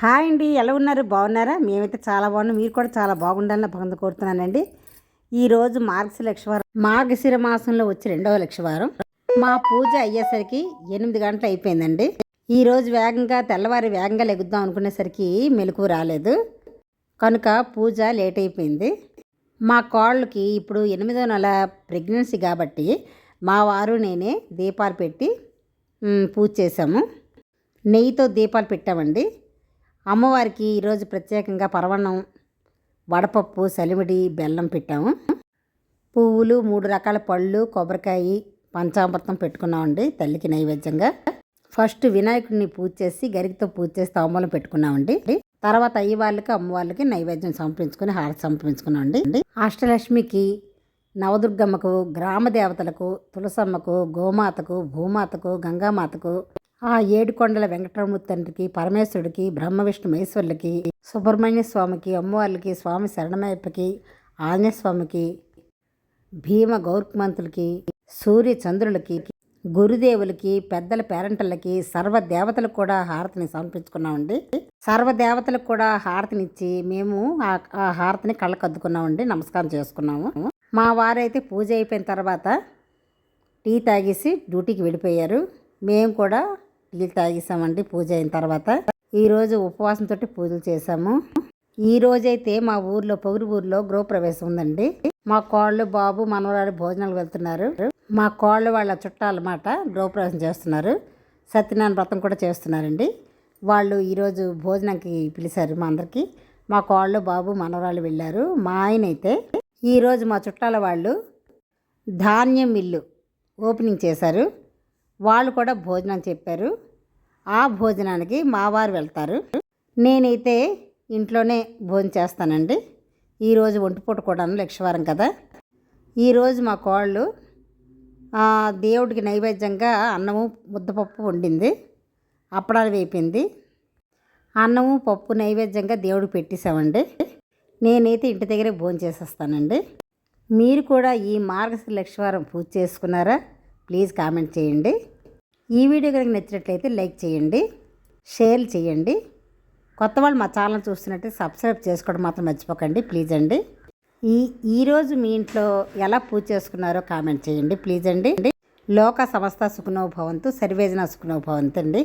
Hi అండి ఎలా ఉన్నారు? బాగున్నారా? మేమైతే చాలా బాగున్నాం. మీరు కూడా చాలా బాగుండాలని భగవంతు కోరుతున్నానండి. ఈరోజు మార్గశి లక్షవారం. మార్గశిర మాసంలో వచ్చి రెండవ లక్షవారం. మా పూజ అయ్యేసరికి ఎనిమిది గంటలు అయిపోయిందండి. ఈరోజు వేగంగా తెల్లవారి వేగంగా లెగుద్దాం అనుకునేసరికి మెలకు రాలేదు. కనుక పూజ లేట్ అయిపోయింది. మా కోళ్ళకి ఇప్పుడు ఎనిమిదో నెల ప్రెగ్నెన్సీ కాబట్టి మా వారు నేనే దీపాలు పెట్టి పూజ చేసాము నెయ్యితో దీపాలు పెట్టామండి. అమ్మవారికి ఈరోజు ప్రత్యేకంగా పరవణం వడపప్పు సలిమిడి బెల్లం పెట్టాము. పువ్వులు మూడు రకాల పళ్ళు కొబ్బరికాయ పంచామృతం పెట్టుకున్నామండి తల్లికి నైవేద్యంగా. ఫస్ట్ వినాయకుడిని పూజ చేసి గరికతో పూజ చేసి తాంబూలం పెట్టుకున్నామండి. తర్వాత అయ్యి వాళ్ళకి అమ్మవాళ్ళకి నైవేద్యం సమర్పించుకుని హారతి సమర్పించుకున్నామండి. అష్టలక్ష్మికి నవదుర్గమ్మకు గ్రామ దేవతలకు తులసమ్మకు గోమాతకు భూమాతకు గంగామాతకు ఆ ఏడు కొండల వెంకటరమణ తండ్రికి పరమేశ్వరుడికి బ్రహ్మ విష్ణు మహేశ్వరులకి సుబ్రహ్మణ్య స్వామికి అమ్మవార్లకి స్వామి శరణమయ్యప్పకి ఆంజనేయ స్వామికి భీమ గౌరమంతులకి సూర్య చంద్రులకి గురుదేవులకి పెద్దల పేరెంటలకి సర్వ దేవతలకు కూడా హారతిని సమర్పించుకున్నామండి. సర్వ దేవతలకు కూడా హారతినిచ్చి మేము ఆ హారతిని కళ్ళకద్దుకున్నామండి నమస్కారం చేసుకున్నాము. మా వారైతే పూజ అయిపోయిన తర్వాత టీ తాగేసి డ్యూటీకి వెళ్ళిపోయారు. మేము కూడా టీ తాగేసామండి. పూజ అయిన తర్వాత ఈరోజు ఉపవాసంతో పూజలు చేశాము. ఈ రోజైతే మా ఊర్లో పొగురు ఊర్లో గృహప్రవేశం ఉందండి. మా కోళ్ళు బాబు మనవరాడు భోజనాలు వెళ్తున్నారు. మా కోళ్ళు వాళ్ళ చుట్టాలన్నమాట గృహప్రవేశం చేస్తున్నారు. సత్యనారాయణ వ్రతం కూడా చేస్తున్నారండి. వాళ్ళు ఈరోజు భోజనానికి పిలిచారు మా అందరికీ. మా కోళ్ళు బాబు మనవరాలు వెళ్ళారు. మా ఆయన అయితే ఈరోజు మా చుట్టాల వాళ్ళు ధాన్యం మిల్లు ఓపెనింగ్ చేశారు. వాళ్ళు కూడా భోజనం చెప్పారు. ఆ భోజనానికి మావారు వెళ్తారు. నేనైతే ఇంట్లోనే భోజనం చేస్తానండి. ఈరోజు ఒంటిపూట కూడా లక్షవారం కదా. ఈరోజు మా కోళ్ళు దేవుడికి నైవేద్యంగా అన్నము ముద్దపప్పు వండింది. అప్పడాలు వేపింది. అన్నము పప్పు నైవేద్యంగా దేవుడికి పెట్టేశామండి. నేనైతే ఇంటి దగ్గరే భోజనం చేసేస్తానండి. మీరు కూడా ఈ మార్గశిర లక్షవారం పూజ చేసుకున్నారా? ప్లీజ్ కామెంట్ చేయండి. ఈ వీడియో కనుక నచ్చినట్లయితే లైక్ చేయండి షేర్ చేయండి. కొత్త వాళ్ళు మా ఛానల్ చూస్తున్నట్టు సబ్స్క్రైబ్ చేసుకోవడం మాత్రం మర్చిపోకండి ప్లీజ్ అండి. ఈ ఈరోజు మీ ఇంట్లో ఎలా పూజ చేసుకున్నారో కామెంట్ చేయండి ప్లీజ్ అండి. లోక సంస్థ సుఖనో భవంతు సర్వేజన సుఖనో భవంతు అండి